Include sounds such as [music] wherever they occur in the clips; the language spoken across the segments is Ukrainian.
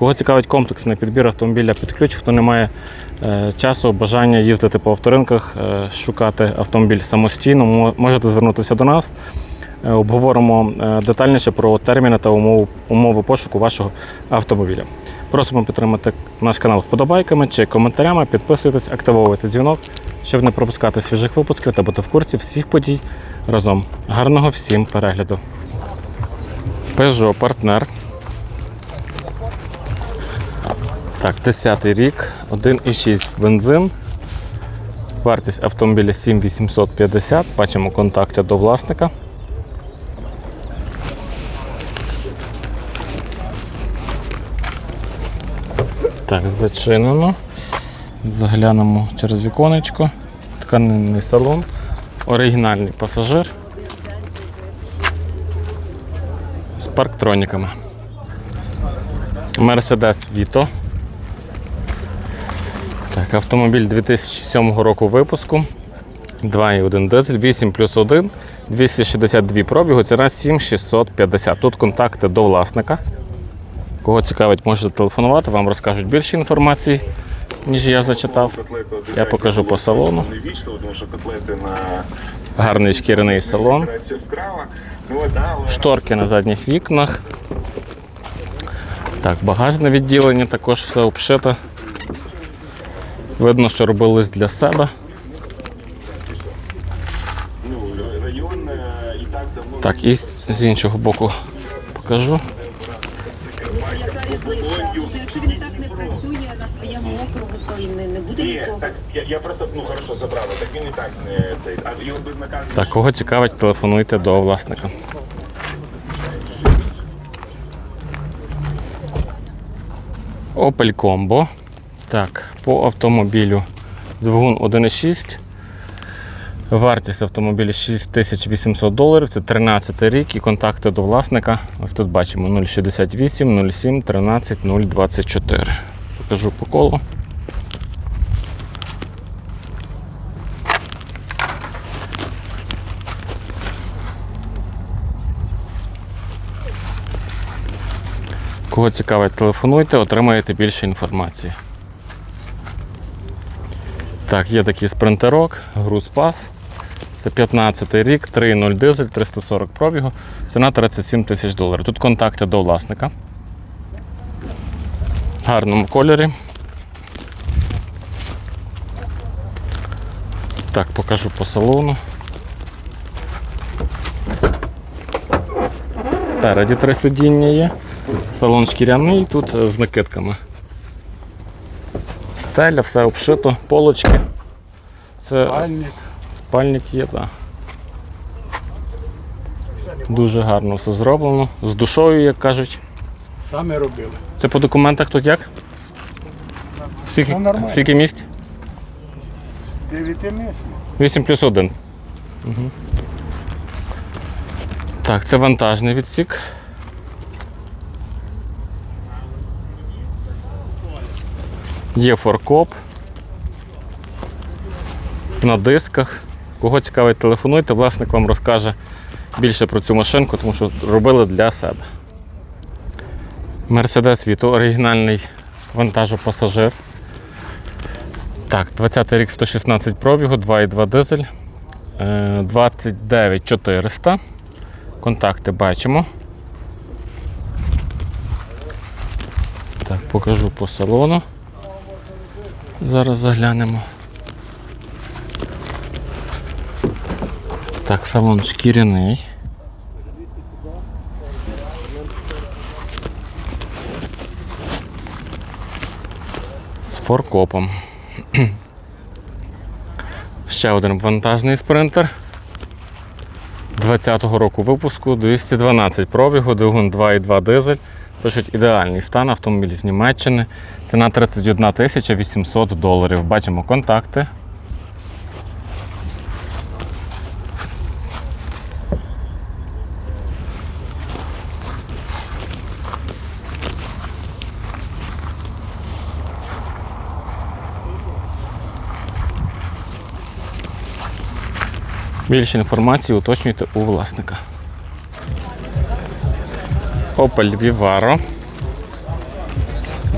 Кого цікавить комплексний підбір автомобіля під ключ, хто не має е, часу, бажання їздити по авторинках, е, шукати автомобіль самостійно, можете звернутися до нас. Е, Обговоримо детальніше про терміни та умови, умови пошуку вашого автомобіля. Просимо підтримати наш канал вподобайками чи коментарями, підписуйтесь, активовуйте дзвінок, щоб не пропускати свіжих випусків та бути в курсі всіх подій разом. Гарного всім перегляду. Peugeot партнер Так, 10 рік, 1,6 бензин. Вартість автомобіля 7850. Бачимо контакти до власника. Так, зачинено. Заглянемо через віконечко. Тканинний салон. Оригінальний пасажир. З парктроніками. Mercedes Vito. Так, автомобіль 2007 року випуску. 2,1 дизель, 8 плюс 1, 262 пробігу, ціна 7650. Тут контакти до власника. Кого цікавить, можете телефонувати, вам розкажуть більше інформації, ніж я зачитав. Я покажу по салону. Гарний шкіряний салон. Шторки на задніх вікнах. Так, багажне відділення також все обшито. Видно, що робилось для себе. так і з іншого боку покажу. Якщо він так не працює на своєму округу, то не, буде Ні, так я, просто ну хорошо забрали, так він і так не цей, а його безнаказано. Так, кого цікавить, телефонуйте до власника. Opel Combo. Так, по автомобілю двигун 1,6. Вартість автомобіля 6800 доларів. Це 13 рік і контакти до власника. Ось тут бачимо 068 07 13 024. Покажу по колу. Кого цікавить, телефонуйте, отримаєте більше інформації. Так, є такий спринтерок, грузпас. Це 15 рік, 3.0 дизель, 340 пробігу. Ціна 37 тисяч доларів. Тут контакти до власника. В гарному кольорі. Так, покажу по салону. Спереді три сидіння є. Салон шкіряний, тут з накидками. Стеля, все обшито, полочки. Це Спальник. спальник є, так. Дуже гарно все зроблено. З душою, як кажуть. Самі робили. Це по документах тут як? Скільки, Ну, скільки місць? Дев'ятимісний. 8 плюс 1. Угу. Так, це вантажний відсік. Є форкоп. На дисках. Кого цікавить, телефонуйте, власник вам розкаже більше про цю машинку, тому що робили для себе. Mercedes Vito, оригінальний вантажопасажир. Так, 20 й рік 116 пробігу, 2,2 дизель. Е, 29 400. Контакти бачимо. Так, покажу по салону. Зараз заглянемо. Так, салон шкіряний. З форкопом. [clears throat] Ще один вантажний спринтер. 20-го року випуску, 212 пробігу, двигун 2,2 дизель, Пишуть ідеальний стан автомобіль з Німеччини. Ціна 31 тисяча 800 доларів. Бачимо контакти. Більше інформації уточнюйте у власника. Opel Vivaro.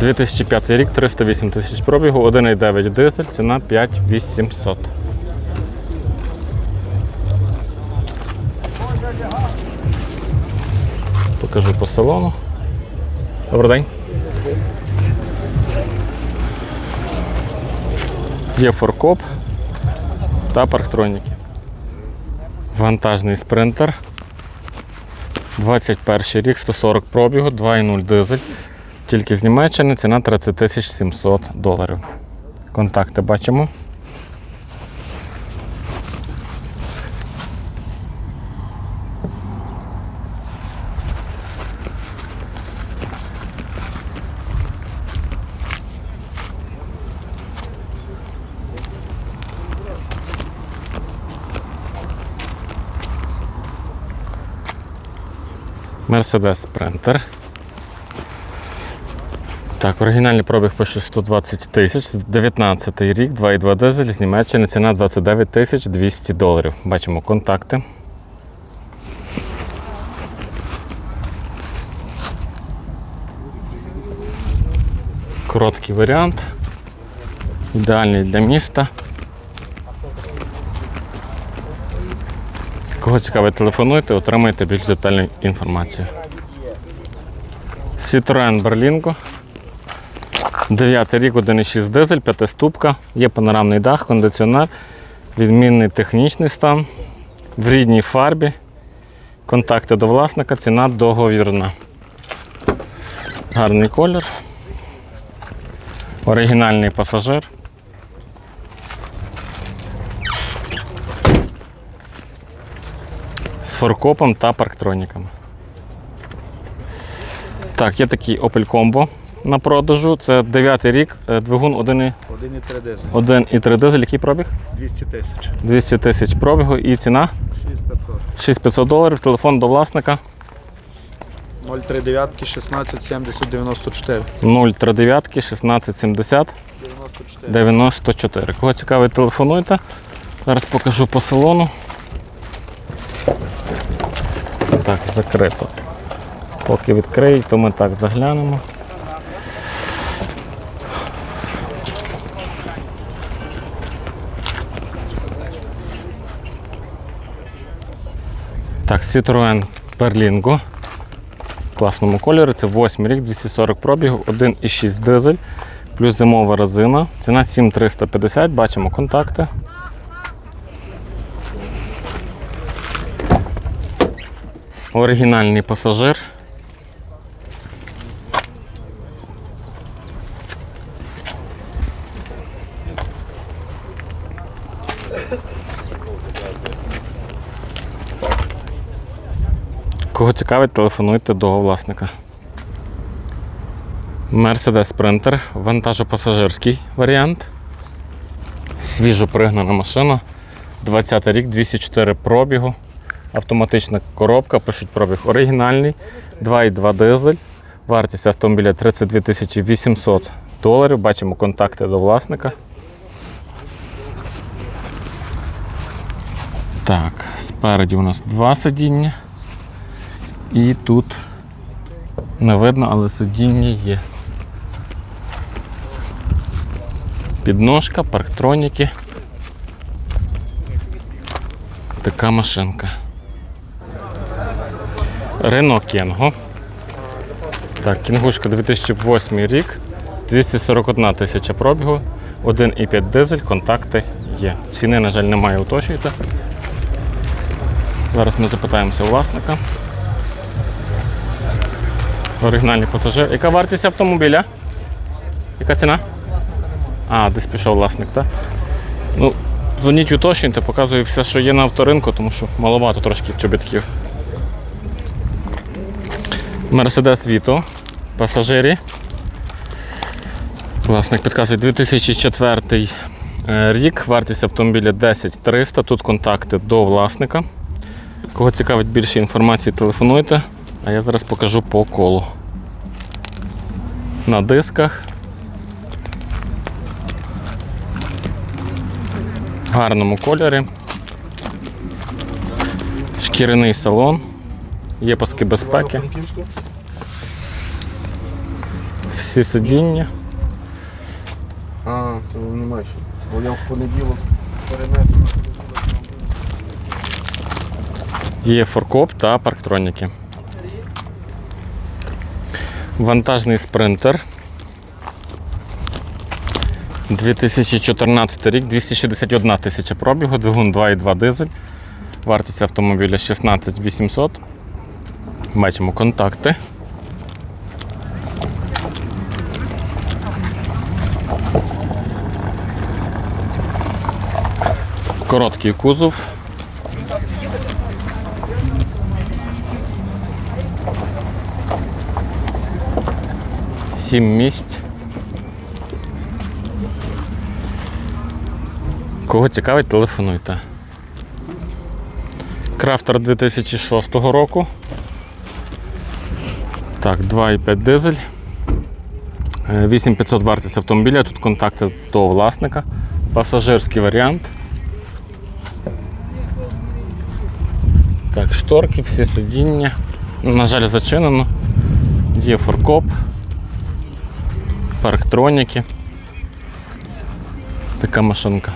2005 рік, 308 тисяч пробігу, 1,9 дизель, ціна 5800. Покажу по салону. Добрий день. Є форкоп та парктроніки. Вантажний спринтер. 21 рік, 140 пробігу, 2,0 дизель. Тільки з Німеччини ціна 30 тисяч 700 доларів. Контакти бачимо. Mercedes Sprinter. Так, оригінальний пробіг пише 120 тисяч, 19 рік, 2,2 дизель, з Німеччини ціна 29 тисяч 200 доларів. Бачимо контакти. Короткий варіант. Ідеальний для міста. Кого цікавить, телефонуйте, отримайте більш детальну інформацію. Citroen Berlingo. 9 рік, 1,6 дизель, 5 ступка, є панорамний дах, кондиціонер, відмінний технічний стан, в рідній фарбі, контакти до власника, ціна договірна. Гарний колір. Оригінальний пасажир. Форкопом та парктроніками. Так, є такий Opel Combo на продажу. Це 9 рік, е, двигун 1,3 1,3 дизель, 1,3 дизель. Який пробіг? 200 тисяч, 200 тисяч пробігу і ціна 6500. 6500 доларів. Телефон до власника 039 16 70 94. 039 16 70 94. 94. Кого цікавить, телефонуйте. Зараз покажу по салону. Так, закрито. Поки відкриють, то ми так заглянемо. Так, Citroen Berlingo. В класному кольорі. Це 8 рік, 240 пробігу, 1,6 дизель, плюс зимова резина. Ціна 7350, бачимо контакти. Оригінальний пасажир. Кого цікавить, телефонуйте до власника. Mercedes Sprinter, вантажопасажирський варіант. Свіжо пригнана машина. 20 рік, 204 пробігу. Автоматична коробка, пишуть пробіг оригінальний. 2,2 дизель. Вартість автомобіля 32 800 доларів. Бачимо контакти до власника. Так, спереді у нас два сидіння. І тут не видно, але сидіння є. Підножка, парктроніки. Така машинка. Рено Кенго. Так, кінгушка 2008 рік, 241 тисяча пробігу, 1,5 дизель, контакти є. Ціни, на жаль, немає, уточнюйте. Зараз ми запитаємося у власника. Оригінальний пасажир. Яка вартість автомобіля? Яка ціна? А, десь пішов власник, так? Ну, дзвоніть уточнюйте, показую все, що є на авторинку, тому що маловато трошки чобітків. Mercedes Vito пасажирі. Власник підказує 2004 е, рік, вартість автомобіля 10 300. Тут контакти до власника. Кого цікавить більше інформації, телефонуйте, а я зараз покажу по колу. На дисках. В гарному кольорі. Шкіряний салон. Є паски безпеки. Всі сидіння. А, то немає ще. Бо я в понеділок перенесу. Є форкоп та парктроніки. Вантажний спринтер. 2014 рік, 261 тисяча пробігу, двигун 2,2 дизель. Вартість автомобіля 16 800. Бачимо контакти. Короткий кузов. Сім місць. Кого цікавить, телефонуйте. Крафтер 2006 року. Так, 2,5 дизель. Е, 8500 вартість автомобіля. Тут контакти до власника. Пасажирський варіант. Так, шторки, всі сидіння. На жаль, зачинено. Є форкоп. Парктроніки. Така машинка.